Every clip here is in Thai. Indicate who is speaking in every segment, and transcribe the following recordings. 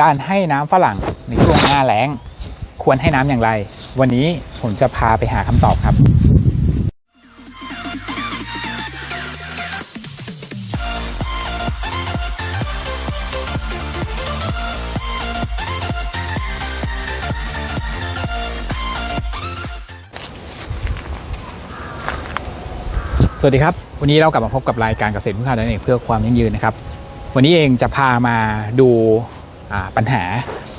Speaker 1: การให้น้ำฝรั่งในช่วงหน้าแล้ง ควรให้น้ำอย่างไร วันนี้ผมจะพาไปหาคำตอบครับ สวัสดีครับ วันนี้เรากลับมาพบกับรายการเกษตรพึ่งพาตนเองเพื่อความยั่งยืนนะครับ วันนี้เองจะพามาดู ปัญหา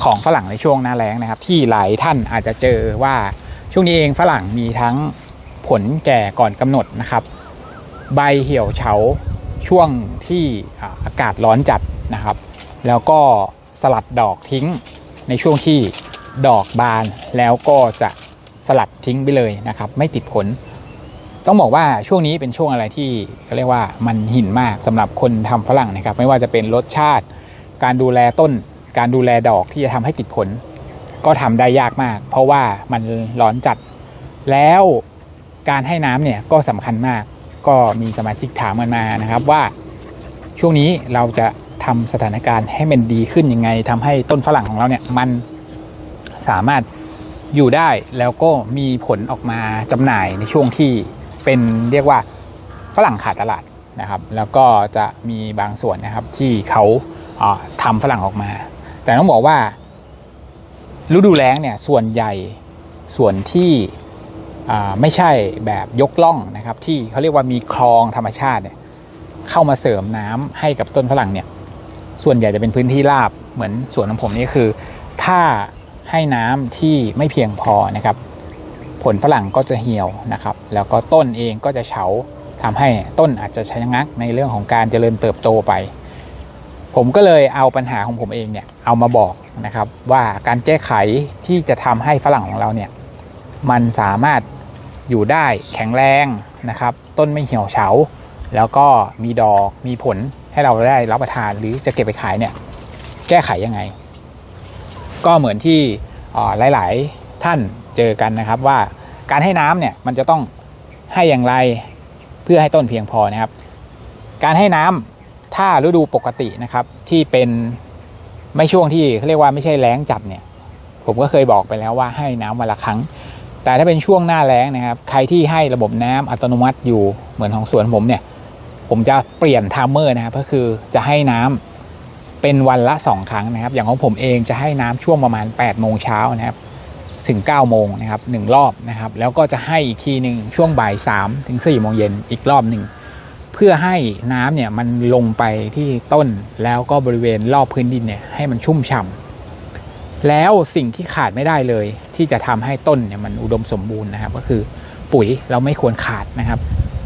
Speaker 1: ของฝรั่งในช่วงหน้าแล้งนะครับ ที่หลายท่านอาจจะเจอว่าช่วงนี้เองฝรั่งมีทั้งผลแก่ก่อนกำหนดนะครับ ใบเหี่ยวเฉาช่วงที่อาอากาศร้อนจัดนะครับ แล้วก็สลัดดอกทิ้งในช่วงที่ดอกบานแล้วก็จะสลัดทิ้งไปเลยนะครับ ไม่ติดผล ต้องบอกว่าช่วงนี้เป็นช่วงอะไรที่เขาเรียกว่ามันหินมากสำหรับคนทำฝรั่งนะครับ ไม่ว่าจะเป็นรสชาติการดูแลต้น การดูแลดอกที่จะทำให้ติดผล ก็ทำได้ยากมาก เพราะว่ามันร้อนจัด แล้วการให้น้ำเนี่ยก็สำคัญมาก ก็มีสมาชิกถามกันมานะครับว่าช่วงนี้เราจะทำสถานการณ์ให้มันดีขึ้นยังไงทำให้ต้นฝรั่งของเราเนี่ยมันสามารถอยู่ได้แล้วก็มีผลออกมาจำหน่ายในช่วงที่เป็นเรียกว่าฝรั่งขาดตลาดนะครับ แล้วก็จะมีบางส่วนนะครับที่เขาอ่าทำฝรั่งออกมา แต่ต้องบอกว่าฤดูแล้งเนี่ยส่วนใหญ่ส่วนที่ไม่ใช่แบบยกล่องนะครับ ที่เขาเรียกว่ามีคลองธรรมชาติเนี่ยเข้ามาเสริมน้ำให้กับต้นฝรั่งเนี่ยส่วนใหญ่จะเป็นพื้นที่ราบเหมือนสวนของผมนี่คือ ถ้าให้น้ำที่ไม่เพียงพอนะครับ ผลฝรั่งก็จะเหี่ยวนะครับ แล้วก็ต้นเองก็จะเฉาทำให้ต้นอาจจะชะงักในเรื่องของการเจริญเติบโตไป ผมก็เลยเอาปัญหาของผมเองเนี่ย เอามาบอกนะครับว่าการแก้ไขที่จะทำให้ฝรั่งของเราเนี่ยมันสามารถอยู่ได้แข็งแรงนะครับ ต้นไม่เหี่ยวเฉา แล้วก็มีดอกมีผลให้เราได้รับประทานหรือจะเก็บไปขายเนี่ยแก้ไขยังไง ก็เหมือนที่หลาย ๆ ท่านเจอกันนะครับว่าการให้น้ำเนี่ยมันจะต้องให้อย่างไรเพื่อให้ต้นเพียงพอนะครับ การให้น้ำถ้าฤดูปกตินะครับที่เป็น ไม่ช่วงที่เขาเรียกว่าไม่ใช่แล้งจัดเนี่ย ผมก็เคยบอกไปแล้วว่าให้น้ำวันละครั้ง แต่ถ้าเป็นช่วงหน้าแล้งนะครับ ใครที่ให้ระบบน้ำอัตโนมัติอยู่เหมือนของสวนผมเนี่ย ผมจะเปลี่ยนไทม์เมอร์นะครับก็คือจะให้น้ำเป็นวันละ 2 ครั้งนะครับ อย่างของผมเองจะให้น้ำช่วงประมาณ8โมงเช้านะครับ ถึง9โมงนะครับหนึ่งรอบนะครับ แล้วก็จะให้อีกทีหนึ่งช่วงบ่าย3ถึง4โมงเย็นอีกรอบหนึ่ง เพื่อให้น้ำเนี่ยมันลงไปที่ต้นแล้วก็บริเวณรอบพื้นดินเนี่ยให้มันชุ่มฉ่ำแล้วสิ่งที่ขาดไม่ได้เลย ที่จะทำให้ต้นเนี่ยมันอุดมสมบูรณ์นะครับ ก็คือปุ๋ยเราไม่ควรขาดนะครับ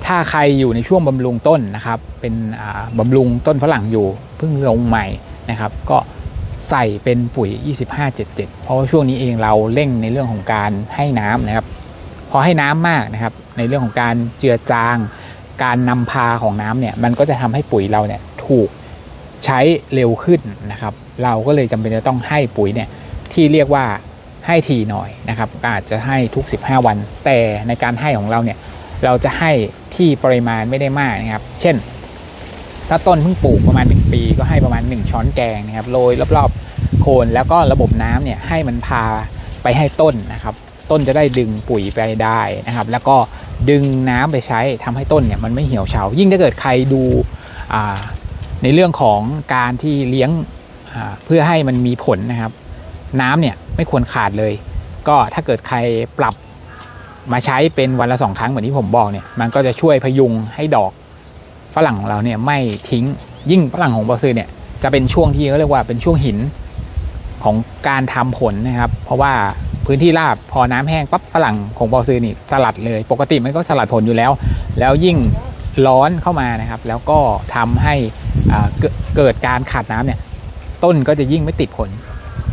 Speaker 1: ถ้าใครอยู่ในช่วงบำรุงต้นนะครับ เป็นอ่าบำรุงต้นฝรั่งอยู่เพิ่งลงใหม่นะครับ ก็ใส่เป็นปุ๋ย 2577 เพราะว่าช่วงนี้เองเราเร่งในเรื่องของการให้น้ำนะครับ พอให้น้ำมากนะครับ ในเรื่องของการเจือจาง การนำพาของน้ำเนี่ยมันก็จะทำให้ปุ๋ยเราเนี่ยถูกใช้เร็วขึ้นนะครับ เราก็เลยจำเป็นจะต้องให้ปุ๋ยเนี่ยที่เรียกว่าให้ทีหน่อยนะครับ อาจจะให้ทุก 15 วัน แต่ในการให้ของเราเนี่ยเราจะให้ที่ปริมาณไม่ได้มากนะครับ เช่น ถ้าต้นเพิ่งปลูกประมาณ 1 ปีก็ให้ประมาณ 1 ช้อนแกงนะครับโรยรอบๆโคนแล้วก็ระบบน้ำเนี่ยให้มันพาไปให้ต้นนะครับ ต้นจะได้ดึงปุ๋ยไปได้นะครับ แล้วก็ ดึงน้ำไปใช้ทำให้ต้นเนี่ยมันไม่เหี่ยวเฉา ยิ่งถ้าเกิดใครดูในเรื่องของการที่เลี้ยงเพื่อให้มันมีผลนะครับ น้ำเนี่ยไม่ควรขาดเลย ก็ถ้าเกิดใครปรับมาใช้เป็นวันละสองครั้งเหมือนที่ผมบอกเนี่ยมันก็จะช่วยพยุงให้ดอกฝรั่งของเราเนี่ยไม่ทิ้งยิ่งฝรั่งของบอซือเนี่ยจะเป็นช่วงที่เขาเรียกว่าเป็นช่วงหินของการทำผลนะครับ เพราะว่า พื้นที่ราบพอน้ำแห้งปั๊บฝรั่งของบอซื้อนี่สลัดเลย ปกติมันก็สลัดผลอยู่แล้ว แล้วยิ่งร้อนเข้ามานะครับ แล้วก็ทำให้เกิดการขาดน้ำเนี่ยต้นก็จะยิ่งไม่ติดผล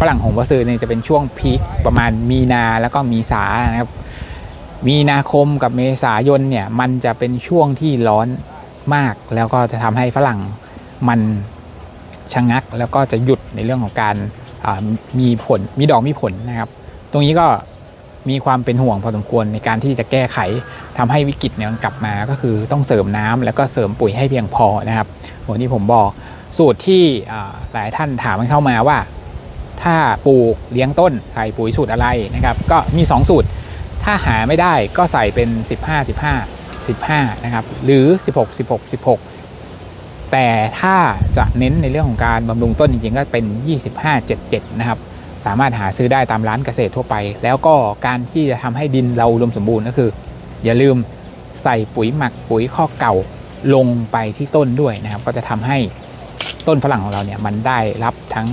Speaker 1: ฝรั่งของบอซื้อเนี่ยจะเป็นช่วงพีคประมาณมีนาแล้วก็มีสานะครับมีนาคมกับเมษายนเนี่ยมันจะเป็นช่วงที่ร้อนมาก แล้วก็จะทำให้ฝรั่งมันชะงัก แล้วก็จะหยุดในเรื่องของการมีผลมีดอกมีผลนะครับ ตรงนี้ก็มีความเป็นห่วงพอสมควรในการที่จะแก้ไขทำให้วิกฤตเนี่ยกลับมาก็คือต้องเสริมน้ำแล้วก็เสริมปุ๋ยให้เพียงพอนะครับเหมือนที่ผมบอกสูตรที่หลายท่านถามเข้ามาว่า ถ้าปลูกเลี้ยงต้นใส่ปุ๋ยสูตรอะไรนะครับ ก็มี 2 สูตร ถ้าหาไม่ได้ก็ใส่เป็น 15 15 15นะครับหรือ 16 16 16 แต่ถ้าจะเน้นในเรื่องของการบำรุงต้นจริงๆก็เป็น 25 77นะครับ สามารถหาซื้อได้ตามร้านเกษตรทั่วไป แล้วก็การที่จะทำให้ดินเราอุดมสมบูรณ์ก็คือ อย่าลืมใส่ปุ๋ยหมักปุ๋ยข้อเก่าลงไปที่ต้นด้วยนะครับ ก็จะทำให้ต้นฝรั่งของเราเนี่ยมันได้รับทั้ง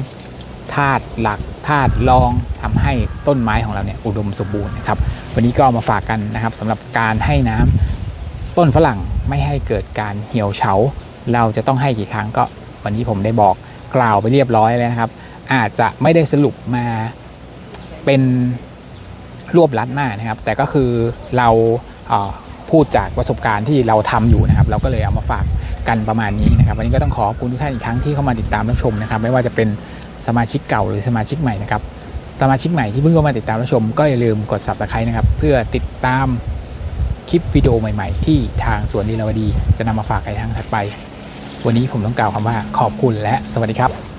Speaker 1: ธาตุหลักธาตุรองทำให้ต้นไม้ของเราเนี่ยอุดมสมบูรณ์นะครับ วันนี้ก็เอามาฝากกันนะครับสำหรับการให้น้ำต้นฝรั่งไม่ให้เกิดการเหี่ยวเฉา เราจะต้องให้กี่ครั้งก็วันนี้ผมได้บอกกล่าวไปเรียบร้อยแล้วนะครับ อาจจะไม่ได้สรุปมาเป็นรวบลัดมากนะครับ แต่ก็คือเราเอ่อพูดจากประสบการณ์ที่เราทำอยู่นะครับ เราก็เลยเอามาฝากกันประมาณนี้นะครับ วันนี้ก็ต้องขอขอบคุณทุกท่านอีกครั้งที่เข้ามาติดตามรับชมนะครับ ไม่ว่าจะเป็นสมาชิกเก่าหรือสมาชิกใหม่นะครับ สมาชิกใหม่ที่เพิ่งเข้ามาติดตามรับชม ก็อย่าลืมกด subscribe นะครับเพื่อติดตามคลิปวิดีโอใหม่ ๆ ที่ทางสวนลีลาวดี จะนำมาฝากในทางถัดไป วันนี้ผมต้องกล่าวคำว่าขอบคุณและสวัสดีครับ